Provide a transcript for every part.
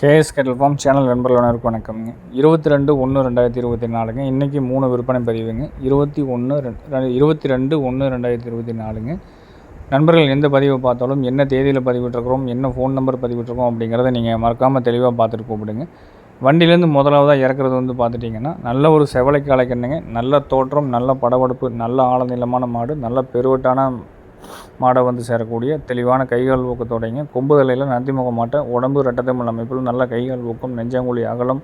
KS kettle form channel நண்பர்களுக்கு வணக்கம்ங்க இருபத்தி ரெண்டு ஒன்று ரெண்டாயிரத்தி இருபத்தி நாலுங்க. இன்றைக்கி மூணு விற்பனை பதிவுங்க. இருபத்தி ஒன்று ரெண்டு இருபத்தி ரெண்டு ஒன்று ரெண்டாயிரத்தி இருபத்தி நாலுங்க. நண்பர்கள் எந்த பதிவை பார்த்தாலும் என்ன தேதியில் பதிவிட்டிருக்கிறோம் என்ன ஃபோன் நம்பர் பதிவிட்டுருக்கோம் அப்படிங்கிறத நீங்கள் மறக்காமல் தெளிவாக பார்த்துட்டு கூப்பிடுங்க. வண்டியிலேருந்து முதலாவதாக இறக்குறது வந்து பார்த்துட்டிங்கன்னா நல்ல ஒரு செவலைக்கு அழைக்கணுங்க நல்ல தோற்றம் நல்ல படபடுப்பு நல்ல ஆழநிலமான மாடு நல்ல பெருவட்டான மாடை வந்து சேரக்கூடிய தெளிவான கைகால் ஊக்கத்தோடைங்க கொம்பு தலையில் நந்திமுக மாட்டை உடம்பு ரெட்டத்தமிழ் அமைப்பில் நல்ல கைகால் ஊக்கம் நெஞ்சாங்குழி அகலம்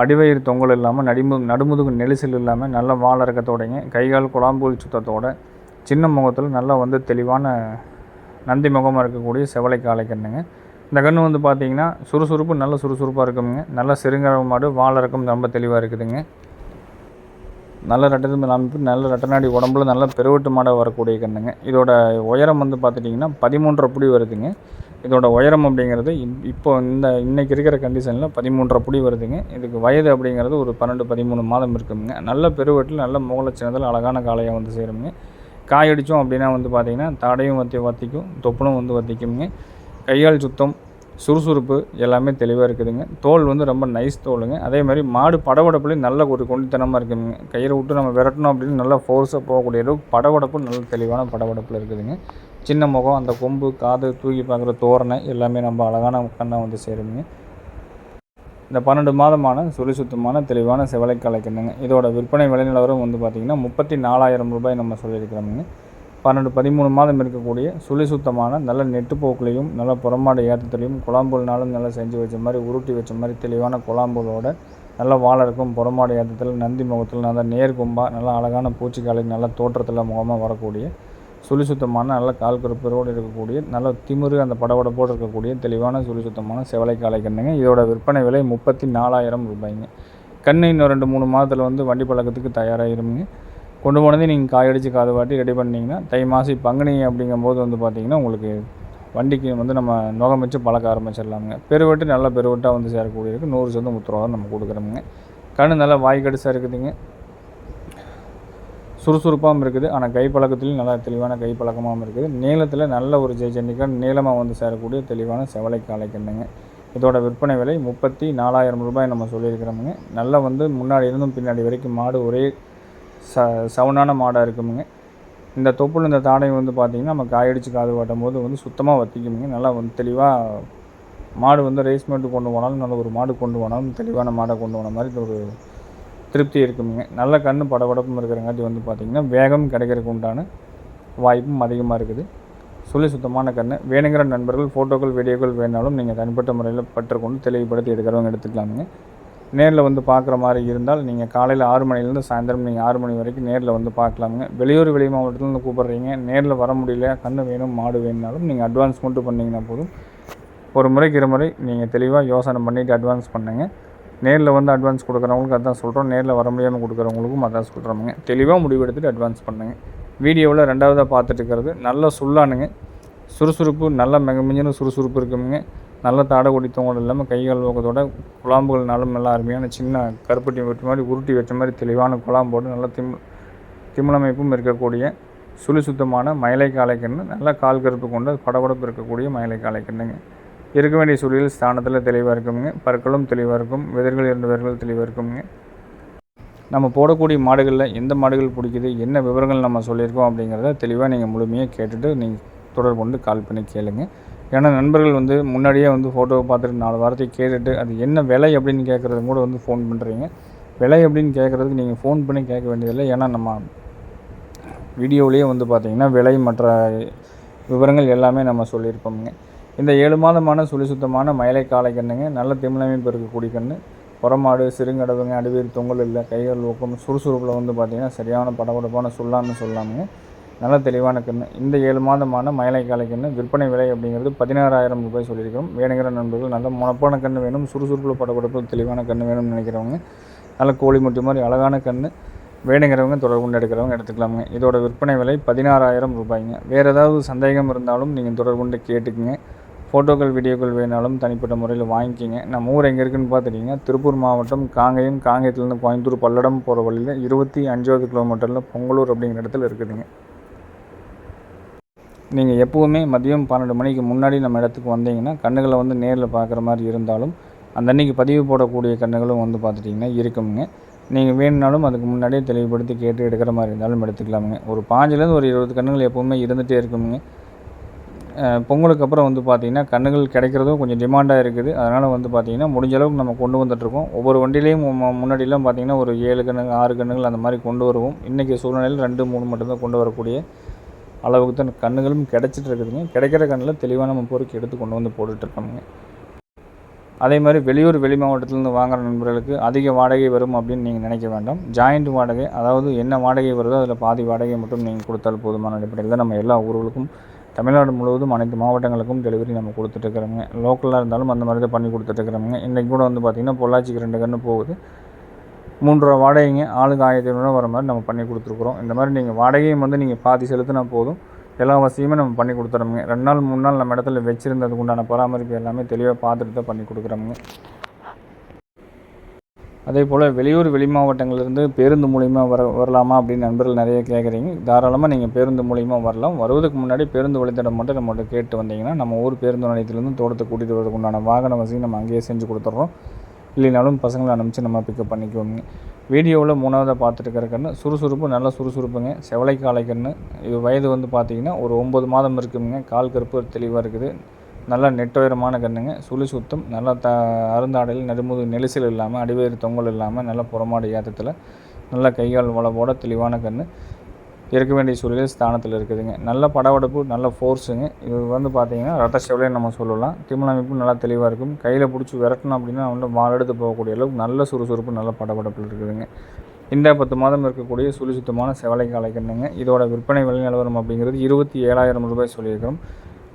அடிவயிறு தொங்கல் இல்லாமல் நடிமு நடுமுதுகு நெரிசல் இல்லாமல் நல்ல வால் இறக்கத்தோடைங்க கைகால் குழாம்பூல் சுத்தத்தோட சின்ன முகத்தில் நல்லா வந்து தெளிவான நந்தி முகமாக இருக்கக்கூடிய செவலை காளை கண்ணுங்க. இந்த கன்று வந்து பார்த்திங்கன்னா சுறுசுறுப்பு நல்ல சுறுசுறுப்பாக இருக்குங்க நல்ல சிறுங்கிற மாடு வால் இறக்கம் ரொம்ப தெளிவாக இருக்குதுங்க. நல்ல ரெட்டத்தில் அமைப்பு நல்ல ரெட்டநாடி உடம்புல நல்ல பெருவட்டு மாடாக வரக்கூடிய கண்ணுங்க. இதோட உயரம் வந்து பார்த்துட்டிங்கன்னா பதிமூன்றரை புடி வருதுங்க. இதோட உயரம் அப்படிங்கிறது இப்போ இந்த இன்னைக்கு இருக்கிற கண்டிஷனில் பதிமூன்றரை புடி வருதுங்க. இதுக்கு வயது அப்படிங்கிறது ஒரு பன்னெண்டு பதிமூணு மாதம் இருக்குங்க. நல்ல பெருவட்டில் நல்ல முகல சின்னதில் அழகான காளையாக வந்து சேருங்க. காய் அடித்தோம் அப்படின்னா வந்து பார்த்திங்கன்னா தாடையும் வத்தி வத்திக்கும் தொப்பலும் வந்து வத்திக்குங்க கையால் சுத்தம் சுறுசுறுப்பு எல்லாமே தெளிவாக இருக்குதுங்க. தோல் வந்து ரொம்ப நைஸ் தோலுங்க. அதே மாதிரி மாடு படவடப்புலேயும் நல்ல ஒரு கொண்டித்தனமாக இருக்குதுங்க. கயிறை விட்டு நம்ம விரட்டணும் அப்படின்னு நல்லா ஃபோர்ஸாக போகக்கூடிய அளவுக்கு படவடப்பு நல்ல தெளிவான படவடப்பில் இருக்குதுங்க. சின்ன முகம் அந்த கொம்பு காது தூக்கி பார்க்குற தோரணை எல்லாமே நம்ம அழகான கண்ணாக வந்து சேருங்க இந்த பன்னெண்டு மாதமான சுழி சுத்தமான தெளிவான செவலை கண்ணுங்க இதோட விற்பனை விலை நிலவரம் வந்து பார்த்திங்கன்னா முப்பத்தி நாலாயிரம் ரூபாய் நம்ம சொல்லியிருக்கிறோமுங்க. பன்னெண்டு பதிமூணு மாதம் இருக்கக்கூடிய சுழி சுத்தமான நல்ல நெட்டுப்போக்குலையும் நல்ல புறமாடு ஏற்றத்துலையும் குழாம்புல்னாலும் நல்லா செஞ்சு வச்ச மாதிரி உருட்டி வச்ச மாதிரி தெளிவான குழாம்புலோட நல்ல வாழை இருக்கும் புறமாடு ஏற்றத்தில் நந்தி முகத்தில் நல்ல நேர்கும்பா நல்லா நல்ல அழகான பூச்சிக்காலை நல்ல தோற்றத்தில் முகமாக வரக்கூடிய சுழி சுத்தமான நல்ல கால் கருப்பரோடு இருக்கக்கூடிய நல்ல திமிரு அந்த படபடப்போடு இருக்கக்கூடிய தெளிவான சுழி சுத்தமான செவலைக்காலை கண்ணுங்க இதோட விற்பனை விலை முப்பத்தி நாலாயிரம் ரூபாய்ங்க. கண்ணு இன்னும் ரெண்டு மூணு மாதத்தில் வந்து வண்டி பழக்கத்துக்கு தயாராகிருங்க கொண்டு போனதே நீங்கள் காயடிச்சு காது வாட்டி ரெடி பண்ணிங்கன்னா தை மாசி பங்குனி அப்படிங்கும்போது வந்து பார்த்திங்கன்னா உங்களுக்கு வண்டிக்கு வந்து நம்ம நுகம் வச்சு பழக்க ஆரம்பிச்சிடலாமுங்க. பெருவெட்டு நல்ல பெருவெட்டாக வந்து சேரக்கூடிய இருக்குது நூறு சதம் உத்தரவாதம் நம்ம கொடுக்குறோமுங்க. கண் நல்லா வாய் கடிசாக இருக்குதுங்க. சுறுசுறுப்பாகவும் இருக்குது. ஆனால் கை பழக்கத்துலேயும் நல்லா தெளிவான கை பழக்கமாகவும் இருக்குது. நீளத்தில் நல்ல ஒரு ஜெய்ஜன்னிக்கான் நீளமாக வந்து சேரக்கூடிய தெளிவான செவலை காலை கண்ணுங்க இதோட விற்பனை விலை முப்பத்தி நாலாயிரம் ரூபாய் நம்ம சொல்லியிருக்கிறோமுங்க. நல்லா வந்து முன்னாடி இருந்தும் பின்னாடி வரைக்கும் மாடு ஒரே ச சவுண்டான மாடாக இருக்குமுங்க. இந்த தொப்புள் இந்த தாடையும் வந்து பார்த்திங்கன்னா நம்ம காயடிச்சு காது வாட்டும் போது வந்து சுத்தமாக வத்திக்குமுங்க. நல்லா வந்து தெளிவாக மாடு வந்து ரேஸ் மாட்டு கொண்டு போனாலும் நல்ல ஒரு மாடு கொண்டு போனாலும் தெளிவான மாடை கொண்டு போன மாதிரி ஒரு திருப்தி இருக்குமுங்க. நல்ல கண்ணு படபடப்பும் இருக்கிறங்காட்டி வந்து பார்த்திங்கன்னா வேகம் கிடைக்கிறதுக்கு உண்டான வாய்ப்பும் அதிகமாக இருக்குது. சொல்லி சுத்தமான கண்ணு. வேணுங்கிற நண்பர்கள் ஃபோட்டோக்கள் வீடியோக்கள் வேணாலும் நீங்கள் தனிப்பட்ட முறையில் பற்றுக்கொண்டு தெளிவுபடுத்தி எடுக்கிறவங்க எடுத்துக்கலாமுங்க. நேரில் வந்து பார்க்குற மாதிரி இருந்தால் நீங்கள் காலையில் ஆறு மணிலேருந்து சாயந்தரம் நீங்கள் ஆறு மணி வரைக்கும் நேரில் வந்து பார்க்கலாமுங்க. வெளியூர் வெளி மாவட்டத்துலேருந்து கூப்பிட்றீங்க. நேரில் வர முடியல கண்ணு வேணும் மாடு வேணுனாலும் நீங்கள் அட்வான்ஸ் மட்டும் பண்ணிங்கன்னா போதும். ஒரு முறைக்கு இரு முறை நீங்கள் தெளிவாக யோசனை பண்ணிவிட்டு அட்வான்ஸ் பண்ணுங்க. நேரில் வந்து அட்வான்ஸ் கொடுக்குறவங்களுக்கு அதான் சொல்கிறோம் நேரில் வர முடியாமல் கொடுக்குறவங்களுக்கும் அதான் சொல்கிறோமுங்க தெளிவாக முடிவெடுத்துட்டு அட்வான்ஸ் பண்ணுங்க. வீடியோவில் ரெண்டாவதாக பார்த்துட்டு இருக்கிறது. நல்ல சுல்லானுங்க சுறுசுறுப்பு நல்லா மிக மிஞ்சின சுறுசுறுப்பு இருக்குங்க நல்ல தாடை கொடித்தவங்க இல்லாமல் கைகள் நோக்கத்தோட குழாம்புகள்னாலும் நல்ல அருமையான சின்ன கருப்பட்டி வெட்ட மாதிரி உருட்டி வச்ச மாதிரி தெளிவான குழாம்போடு நல்லா திம் திமிழமைப்பும் இருக்கக்கூடிய சுழி சுத்தமான மயிலை காலைக்கண்ணு நல்லா கால் கருப்பு கொண்டு படபடப்பு இருக்கக்கூடிய மயிலை காலைக்கண்ணுங்க இருக்க வேண்டிய சூழலில் ஸ்தானத்தில் தெளிவாக இருக்குங்க பற்களும் தெளிவாக இருக்கும். விதர்கள் இரண்டு தெளிவாக இருக்குங்க நம்ம போடக்கூடிய மாடுகளில் எந்த மாடுகள் பிடிக்குது என்ன விவரங்கள் நம்ம சொல்லியிருக்கோம் அப்படிங்கிறத தெளிவாக நீங்கள் முழுமையாக கேட்டுட்டு நீங்கள் தொடர்பு கொண்டு கால் பண்ணி கேளுங்கள் ஏன்னா நண்பர்கள் வந்து முன்னாடியே வந்து ஃபோட்டோவை பார்த்துட்டு நாலு வாரத்தை கேட்டுட்டு அது என்ன விலை அப்படின்னு கேட்குறது கூட வந்து ஃபோன் பண்ணுறீங்க விலை அப்படின்னு கேட்குறதுக்கு நீங்கள் ஃபோன் பண்ணி கேட்க வேண்டியதில்லை. ஏன்னா நம்ம வீடியோவிலேயே வந்து பார்த்தீங்கன்னா விலை மற்ற விவரங்கள் எல்லாமே நம்ம சொல்லியிருப்போமுங்க. இந்த ஏழு மாதமான சுழி சுத்தமான மயிலை காளை கண்ணுங்க நல்ல திமிழமைப்பு இருக்கக்கூடிய கண்ணு. புறமாடு சிறுங்கடவுங்க அடிவேர் தொங்கல் இல்லை கைகள் ஊக்கம் சுறுசுறுப்பில் வந்து பார்த்திங்கன்னா சரியான படபடப்பான சொல்லான்னு சொல்லாமுங்க நல்ல தெளிவான கன்று இந்த ஏழு மாதமான மயிலை காலை கன்று விற்பனை விலை அப்படிங்கிறது பதினாறாயிரம் ரூபாய் சொல்லியிருக்கோம் வேணுங்கிற நண்பர்கள் நல்ல முனப்பான கன்று வேணும் சுறுசுறுப்பில் படப்படுப்பு தெளிவான கன்று வேணும்னு நினைக்கிறவங்க நல்ல கோழி முட்டி மாதிரி அழகான கன்று வேணுங்கிறவங்க தொடர்பு கொண்டு எடுக்கிறவங்க எடுத்துக்கலாமுங்க. இதோட விற்பனை விலை பதினாறாயிரம் ரூபாய்ங்க. வேறு ஏதாவது சந்தேகம் இருந்தாலும் நீங்கள் தொடர்பு கொண்டு கேட்டுக்குங்க. ஃபோட்டோக்கள் வீடியோக்கள் வேணாலும் தனிப்பட்ட முறையில் வாங்கிக்கிங்க. நம்ம ஊர் எங்கே இருக்குன்னு பார்த்துட்டிங்கன்னா திருப்பூர் மாவட்டம் காங்கேயம் காங்கேயத்துலேருந்து கோயம்புத்தூர் பல்லடம் போகிற வழியில் இருபத்தி அஞ்சாவது கிலோமீட்டரில் பொங்கலூர் அப்படிங்கிற இடத்துல இருக்குதுங்க. நீங்கள் எப்போவுமே மதியம் பன்னெண்டு மணிக்கு முன்னாடி நம்ம இடத்துக்கு வந்தீங்கன்னா கண்ணுகளை வந்து நேரில் பார்க்குற மாதிரி இருந்தாலும் அந்த அன்றைக்கி பதிவு போடக்கூடிய கண்ணுகளும் வந்து பார்த்துட்டிங்கன்னா இருக்குங்க நீங்கள் வேணுனாலும் அதுக்கு முன்னாடியே தெளிவுபடுத்தி கேட்டு எடுக்கிற மாதிரி இருந்தாலும் எடுத்துக்கலாமுங்க. ஒரு பாஞ்சுலேருந்து ஒரு இருபது கண்ணுகள் எப்போவுமே இருந்துகிட்டே இருக்குங்க பொங்கலுக்கு அப்புறம் வந்து பார்த்திங்கன்னா கண்ணுகள் கிடைக்கிறதும் கொஞ்சம் டிமாண்டாக இருக்குது. அதனால் வந்து பார்த்திங்கன்னா முடிஞ்ச அளவுக்கு நம்ம கொண்டு வந்துட்டுருக்கோம். ஒவ்வொரு வண்டியிலையும் முன்னாடிலாம் பார்த்திங்கன்னா ஒரு ஏழு கண்ணுகள் ஆறு கண்ணுகள் அந்த மாதிரி கொண்டு வருவோம். இன்றைக்கி சூழ்நிலையில் ரெண்டு மூணு மட்டும்தான் கொண்டு வரக்கூடிய அளவுக்கு தான் கண்ணுகளும் கிடச்சிட்டு இருக்குதுங்க. கிடைக்கிற கண்ணில் தெளிவான நம்ம பொறுக்கி எடுத்து கொண்டு வந்து போட்டுட்ருக்கோமுங்க. அதே மாதிரி வெளியூர் வெளி மாவட்டத்திலேருந்து வாங்குகிற நண்பர்களுக்கு அதிக வாடகை வரும் அப்படின்னு நீங்கள் நினைக்க வேண்டாம். ஜாயிண்ட் வாடகை அதாவது என்ன வாடகை வருதோ அதில் பாதி வாடகை மட்டும் நீங்கள் கொடுத்தால் போதுமான அடிப்படையில் தான் நம்ம எல்லா ஊர்களுக்கும் தமிழ்நாடு முழுவதும் அனைத்து மாவட்டங்களுக்கும் டெலிவரி நம்ம கொடுத்துட்ருக்குறோங்க லோக்கலாக இருந்தாலும் அந்த மாதிரி தான் பண்ணி கொடுத்துட்ருக்குறோங்க இன்றைக்கி கூட வந்து பார்த்திங்கன்னா பொள்ளாச்சிக்கு ரெண்டு கன்று போகுது. மூன்று ரூபா வாடகைங்க ஆளுக்கு ஆயிரத்தி ஐநூறுரூவா வர மாதிரி நம்ம பண்ணி கொடுத்துருக்குறோம். இந்த மாதிரி நீங்கள் வாடகையும் வந்து நீங்கள் பாதி செலுத்தினா போதும். எல்லா வசதியுமே நம்ம பண்ணி கொடுத்துறோமுங்க. ரெண்டு நாள் மூணு நாள் நம்ம இடத்துல வச்சுருந்ததுக்கு உண்டான பராமரிப்பு எல்லாமே தெளிவாக பார்த்துட்டு தான் பண்ணி கொடுக்குறோமுங்க. அதே போல் வெளியூர் வெளி மாவட்டங்கள்லேருந்து பேருந்து மூலிமா வர வரலாமா அப்படின்னு நண்பர்கள் நிறைய கேட்குறீங்க. தாராளமாக நீங்கள் பேருந்து மூலிமா வரலாம். வருவதுக்கு முன்னாடி பேருந்து வழித்தடம் மட்டும் நம்மகிட்ட கேட்டு வந்தீங்கன்னா நம்ம ஊர் பேருந்து நிலையத்திலேருந்து தோட்டத்தை கூட்டிகிட்டு வரதுக்கு உண்டான வாகன வசதி நம்ம அங்கேயே செஞ்சு கொடுத்துட்றோம் இல்லைனாலும் பசங்களை அனுப்பிச்சு நம்ம பிக்கப் பண்ணிக்குவோங்க. வீடியோவில் மூணாவதாக பார்த்துட்டு இருக்கிற கன்று சுறுசுறுப்பு நல்ல சுறுசுறுப்புங்க. செவலை காலை கன்று இது வயது வந்து பார்த்தீங்கன்னா ஒரு ஒம்பது மாதம் இருக்குங்க. கால் கருப்பு தெளிவாக இருக்குது. நல்லா நெட்டுயரமான கன்றுங்க சுழி சுத்தம் நல்லா த அருந்தாடையில் நடுமுது நெரிசல் இல்லாமல் அடிவேறு தொங்கல் இல்லாமல் நல்லா புறமாடு ஏற்றத்தில் நல்லா கைகால் வளவோட தெளிவான கன்று இருக்க வேண்டிய சூழ்நிலை ஸ்தானத்தில் இருக்குதுங்க. நல்ல படவடப்பு நல்ல ஃபோர்ஸுங்க இது வந்து பார்த்தீங்கன்னா ரத்த நம்ம சொல்லலாம். திமிழ் அமைப்பு நல்லா தெளிவாக இருக்கும். கையில் பிடிச்சி விரட்டணும் அப்படின்னா வந்து வால் எடுத்து போகக்கூடிய அளவுக்கு நல்ல சுறுசுறுப்பு நல்ல படபடப்பில் இருக்குதுங்க. இந்த பத்து மாதம் இருக்கக்கூடிய சுழி சுத்தமான செவலை காலைக்கண்ணுங்க இதோட விற்பனை விலை நிலவரம் அப்படிங்கிறது இருபத்தி ஏழாயிரம் ரூபாய் சொல்லியிருக்கிறோம்.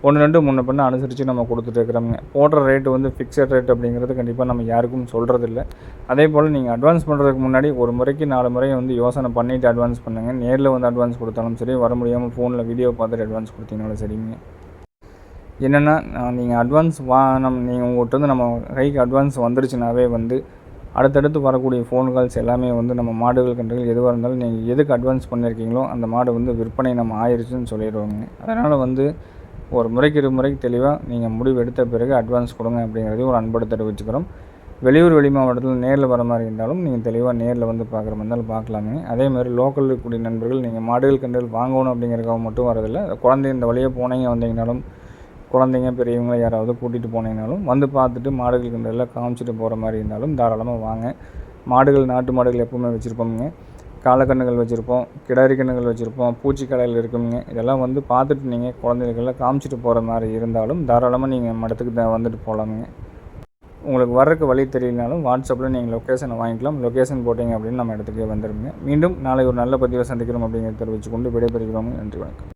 ஒன்று ரெண்டு முன்ன பண்ண அனுசரித்து நம்ம கொடுத்துட்டு இருக்கிறோங்க போடுற ரேட்டு வந்து ஃபிக்ஸட் ரேட் அப்படிங்கிறது கண்டிப்பாக நம்ம யாருக்கும் சொல்கிறதில்ல அதே போல் நீங்கள் அட்வான்ஸ் பண்ணுறதுக்கு முன்னாடி ஒரு முறைக்கு நாலு முறை வந்து யோசனை பண்ணிவிட்டு அட்வான்ஸ் பண்ணுங்கள் நேரில் வந்து அட்வான்ஸ் கொடுத்தாலும் சரி வர முடியாமல் ஃபோனில் வீடியோ பார்த்துட்டு அட்வான்ஸ் கொடுத்தீங்கனாலும் சரிங்க. என்னென்னா நீங்கள் அட்வான்ஸ் வா நம் நீங்கள் உங்கள்கிட்ட வந்து நம்ம கைக்கு அட்வான்ஸ் வந்துருச்சுனாவே வந்து அடுத்தடுத்து வரக்கூடிய ஃபோன் கால்ஸ் எல்லாமே வந்து நம்ம மாடுகள் கன்றுகள் எதுவாக இருந்தாலும் நீங்கள் எதுக்கு அட்வான்ஸ் பண்ணியிருக்கீங்களோ அந்த மாடு வந்து விற்பனை நம்ம ஆயிடுச்சுன்னு சொல்லிடுவாங்க. அதனால் வந்து ஒரு முறைக்கு இரு முறைக்கு தெளிவாக நீங்கள் முடிவு எடுத்த பிறகு அட்வான்ஸ் கொடுங்க அப்படிங்கிறதையும் ஒரு அன்போடு தெரிவிச்சுக்கிறோம். வெளியூர் வெளி மாவட்டத்தில் நேரில் வர மாதிரி இருந்தாலும் நீங்கள் தெளிவாக நேரில் வந்து பார்க்குற மாதிரி இருந்தாலும் பார்க்கலாமே. அதே மாதிரி லோக்கலில் இருக்கக்கூடிய நண்பர்கள் நீங்கள் மாடுகள் கன்றுகள் வாங்கணும் அப்படிங்கிறக்காக மட்டும் வரதில்லை. குழந்தை இந்த வழியாக போனீங்க வந்தீங்கனாலும் குழந்தைங்க பெரியவங்க யாராவது கூட்டிகிட்டு போனீங்கனாலும் வந்து பார்த்துட்டு மாடுகள் கன்றுகளை காமிச்சிட்டு போகிற மாதிரி இருந்தாலும் தாராளமாக வாங்க. மாடுகள் நாட்டு மாடுகள் எப்பவுமே வச்சுருப்போமுங்க. காலக்கண்ணுகள் வச்சுருப்போம் கிடாரி கண்ணுகள் வச்சுருப்போம் பூச்சிக்கடையில் இருக்குங்க. இதெல்லாம் வந்து பார்த்துட்டு நீங்கள் குழந்தைகளெல்லாம் காமிச்சிட்டு போகிற மாதிரி இருந்தாலும் தாராளமாக நீங்கள் மடத்துக்கு த- வந்துட்டு போகலாமுங்க உங்களுக்கு வர்றதுக்கு வழி தெரியலனாலும் வாட்ஸ்அப்பில் நீங்கள் லொக்கேஷனை வாங்கிக்கலாம். லொக்கேஷன் போட்டிங்க அப்படின்னு நம்ம இடத்துக்கு வந்துடுங்க மீண்டும் நாளை ஒரு நல்ல பதிவை சந்திக்கிறோம் அப்படிங்கிறத தெரிவித்துக்கொண்டு விடைபெறுகிறோம். நன்றி வணக்கம்.